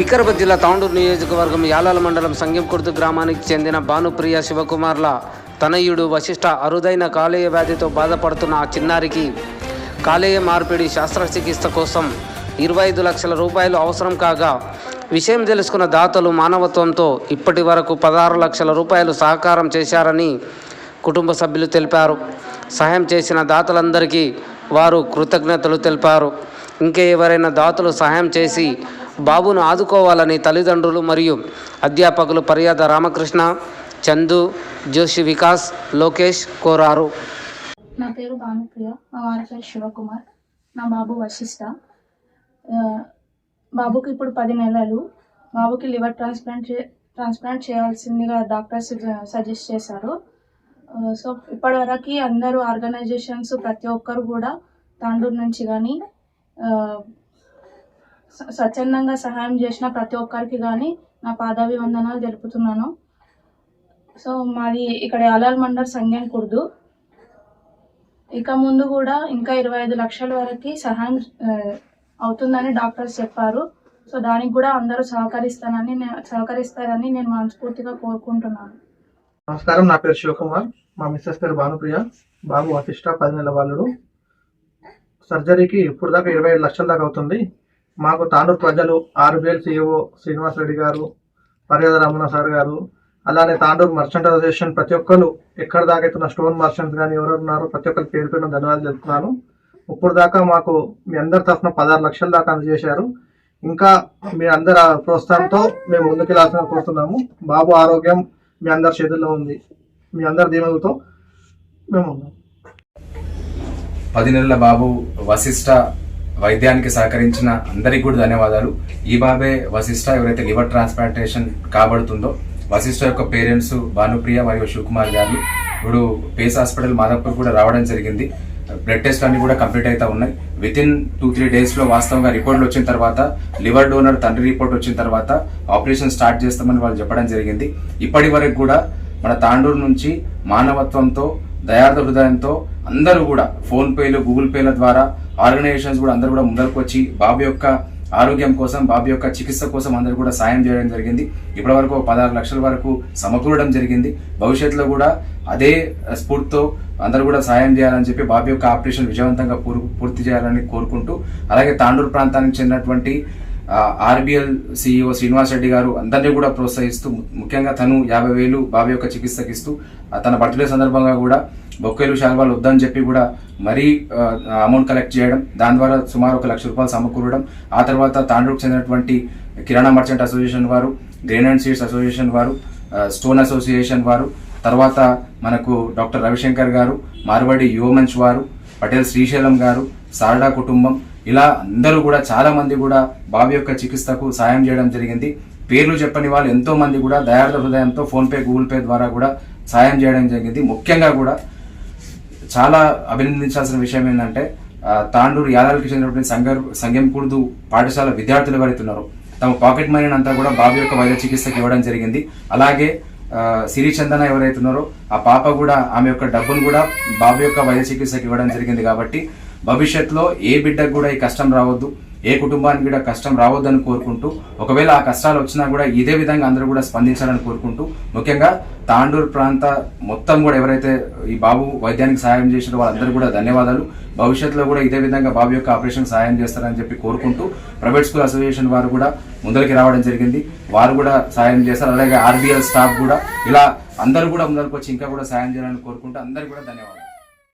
వికారాబాద్ జిల్లా తాండూరు నియోజకవర్గం యాలాల మండలం సంగంకుర్తి గ్రామానికి చెందిన భానుప్రియ శివకుమార్ల తనయుడు వశిష్ఠ అరుదైన కాలేయ వ్యాధితో బాధపడుతున్న ఆ చిన్నారికి కాలేయ మార్పిడి శస్త్రచికిత్స కోసం ఇరవై ఐదు లక్షల రూపాయలు అవసరం కాగా విషయం తెలుసుకున్న దాతలు మానవత్వంతో ఇప్పటి వరకు పదహారు లక్షల రూపాయలు సహకారం చేశారని కుటుంబ సభ్యులు తెలిపారు. సహాయం చేసిన దాతలందరికీ వారు కృతజ్ఞతలు తెలిపారు. ఇంకా ఎవరైనా దాతలు సహాయం చేసి బాబును ఆదుకోవాలని తల్లిదండ్రులు మరియు అధ్యాపకులు పర్యాద రామకృష్ణ చందు జోషి వికాస్ లోకేష్ కోరారు. నా పేరు భానుప్రియ మా వారి పేరు శివకుమార్ నా బాబు వశిష్ట. బాబుకి ఇప్పుడు పది నెలలు. బాబుకి లివర్ ట్రాన్స్ప్లాంట్ ట్రాన్స్ప్లాంట్ చేయాల్సిందిగా డాక్టర్స్ సజెస్ట్ చేశారు. సో ఇప్పటివరకు అందరూ ఆర్గనైజేషన్స్ ప్రతి ఒక్కరు కూడా తాండూరు నుంచి కానీ స్వచ్ఛందంగా సహాయం చేసిన ప్రతి ఒక్కరికి కానీ నా పాదాభివందనాలు తెలుపుతున్నాను. సో మాది ఇక్కడ అలాల్ మండల్ సంఘం కుర్దు. ఇక ముందు కూడా ఇంకా ఇరవై ఐదు లక్షల వరకు సహాయం అవుతుందని డాక్టర్స్ చెప్పారు. సో దానికి కూడా అందరూ సహకరిస్తానని సహకరిస్తారని నేను మనస్ఫూర్తిగా కోరుకుంటున్నాను. నమస్కారం నా పేరు శివకుమార్. మా మిస్సెస్ పేరు భానుప్రియ. బాబు అతిష్ట పది నెలల వాళ్ళు సర్జరీకి ఇప్పుడు దాకా ఇరవై ఐదు లక్షల దాకా అవుతుంది. మాకు తాండూరు ప్రజలు ఆర్బిఎల్ సిఇఓ శ్రీనివాస్ రెడ్డి గారు మర్యాద రమణ సార్ గారు అలానే తాండూరు మర్చెంట్ అసోసియేషన్ ప్రతి ఒక్కరు ఎక్కడ దాకైతున్న స్టోన్ మర్చెంట్స్ కానీ ఎవరెవరు ఉన్నారో ప్రతి ఒక్కరు పేరు పేరున ధన్యవాదాలు చెప్తున్నాను ఇప్పుడు దాకా మాకు మీ అందరి తరఫున పదహారు లక్షల దాకా అందజేశారు. ఇంకా మీ అందరి ప్రోత్సాహంతో మేము ముందుకెళ్ళాల్సిన కోరుతున్నాము బాబు ఆరోగ్యం మీ అందరి చేతుల్లో ఉంది. మీ అందరి దీవెనలతో మేము ఉన్నాం. పది నెలల బాబు వశిష్ట వైద్యానికి సహకరించిన అందరికీ కూడా ధన్యవాదాలు. ఈ బాబే వశిష్ట ఎవరైతే లివర్ ట్రాన్స్ప్లాంటేషన్ కాబడుతుందో వశిష్ట యొక్క పేరెంట్స్ భానుప్రియ మరియు శివకుమార్ గారు ఇప్పుడు పేస్ హాస్పిటల్ మాదాపూర్ కూడా రావడం జరిగింది. బ్లడ్ టెస్ట్ అన్ని కూడా కంప్లీట్ అవుతా ఉన్నాయి. విత్ ఇన్ టూ త్రీ డేస్లో వాస్తవంగా రిపోర్ట్లు వచ్చిన తర్వాత లివర్ డోనర్ తండ్రి రిపోర్ట్ వచ్చిన తర్వాత ఆపరేషన్ స్టార్ట్ చేస్తామని వాళ్ళు చెప్పడం జరిగింది. ఇప్పటి వరకు కూడా మన తాండూరు నుంచి మానవత్వంతో దయార్థ హృదయంతో అందరూ కూడా ఫోన్ పేలు గూగుల్ పేల ద్వారా ఆర్గనైజేషన్స్ కూడా అందరూ కూడా ముందరకు వచ్చి బాబు యొక్క ఆరోగ్యం కోసం బాబు యొక్క చికిత్స కోసం అందరూ కూడా సాయం చేయడం జరిగింది. ఇప్పటి వరకు పదహారు లక్షల వరకు సమకూరడం జరిగింది. భవిష్యత్తులో కూడా అదే స్ఫూర్తితో అందరూ కూడా సాయం చేయాలని చెప్పి బాబు యొక్క ఆపరేషన్ విజయవంతంగా పూర్- పూర్తి చేయాలని కోరుకుంటూ అలాగే తాండూరు ప్రాంతానికి చెందినటువంటి ఆర్బిఎల్ సిఇఓ శ్రీనివాస్ రెడ్డి గారు అందరినీ కూడా ప్రోత్సహిస్తూ ముఖ్యంగా తను యాభై వేలు బాబు యొక్క చికిత్సకి ఇస్తూ తన బర్త్డే సందర్భంగా కూడా బొక్కేలు శాల్వాలు వద్దని చెప్పి కూడా మరీ అమౌంట్ కలెక్ట్ చేయడం దాని ద్వారా సుమారు ఒక లక్ష రూపాయలు సమకూరడం ఆ తర్వాత తాండూరుకు చెందినటువంటి కిరాణా మర్చెంట్ అసోసియేషన్ వారు గ్రెయిన్ అండ్ సీడ్స్ అసోసియేషన్ వారు స్టోన్ అసోసియేషన్ వారు తర్వాత మనకు డాక్టర్ రవిశంకర్ గారు మార్వాడి యువమంచ్ వారు పటేల్ శ్రీశైలం గారు సారడా కుటుంబం ఇలా అందరూ కూడా చాలా మంది కూడా బాబు యొక్క చికిత్సకు సాయం చేయడం జరిగింది. పేర్లు చెప్పని వాళ్ళు ఎంతో మంది కూడా దయార్థ హృదయంతో ఫోన్పే గూగుల్ పే ద్వారా కూడా సాయం చేయడం జరిగింది. ముఖ్యంగా కూడా చాలా అభినందించాల్సిన విషయం ఏంటంటే తాండూరు యాదాలకు చెందినటువంటి సంగర్ సంఘం కుర్దు పాఠశాల విద్యార్థులు ఎవరైతున్నారో తమ పాకెట్ మనీని అంతా కూడా బాబు యొక్క వైద్య చికిత్సకి ఇవ్వడం జరిగింది. అలాగే ఆ, సిరి చందన ఎవరైతున్నారో ఆ పాప కూడా ఆమె యొక్క డబ్బును కూడా బాబు యొక్క వైద్య చికిత్సకి ఇవ్వడం జరిగింది కాబట్టి భవిష్యత్తులో ఏ బిడ్డకు కూడా ఈ కష్టం రావద్దు. ఏ కుటుంబానికి కూడా కష్టం రావద్దని కోరుకుంటూ ఒకవేళ ఆ కష్టాలు వచ్చినా కూడా ఇదే విధంగా అందరూ కూడా స్పందించాలని కోరుకుంటూ ముఖ్యంగా తాండూరు ప్రాంత మొత్తం కూడా ఎవరైతే ఈ బాబు వైద్యానికి సహాయం చేసిన వాళ్ళందరూ కూడా ధన్యవాదాలు. భవిష్యత్తులో కూడా ఇదే విధంగా బాబు యొక్క ఆపరేషన్ సహాయం చేస్తారని చెప్పి కోరుకుంటూ ప్రైవేట్ స్కూల్ అసోసియేషన్ వారు కూడా ముందరికి రావడం జరిగింది. వారు కూడా సాయం చేస్తారు అలాగే ఆర్బీఎల్ స్టాఫ్ కూడా ఇలా అందరూ కూడా ముందరికి వచ్చి ఇంకా కూడా సాయం చేయాలని కోరుకుంటూ అందరికీ కూడా ధన్యవాదాలు.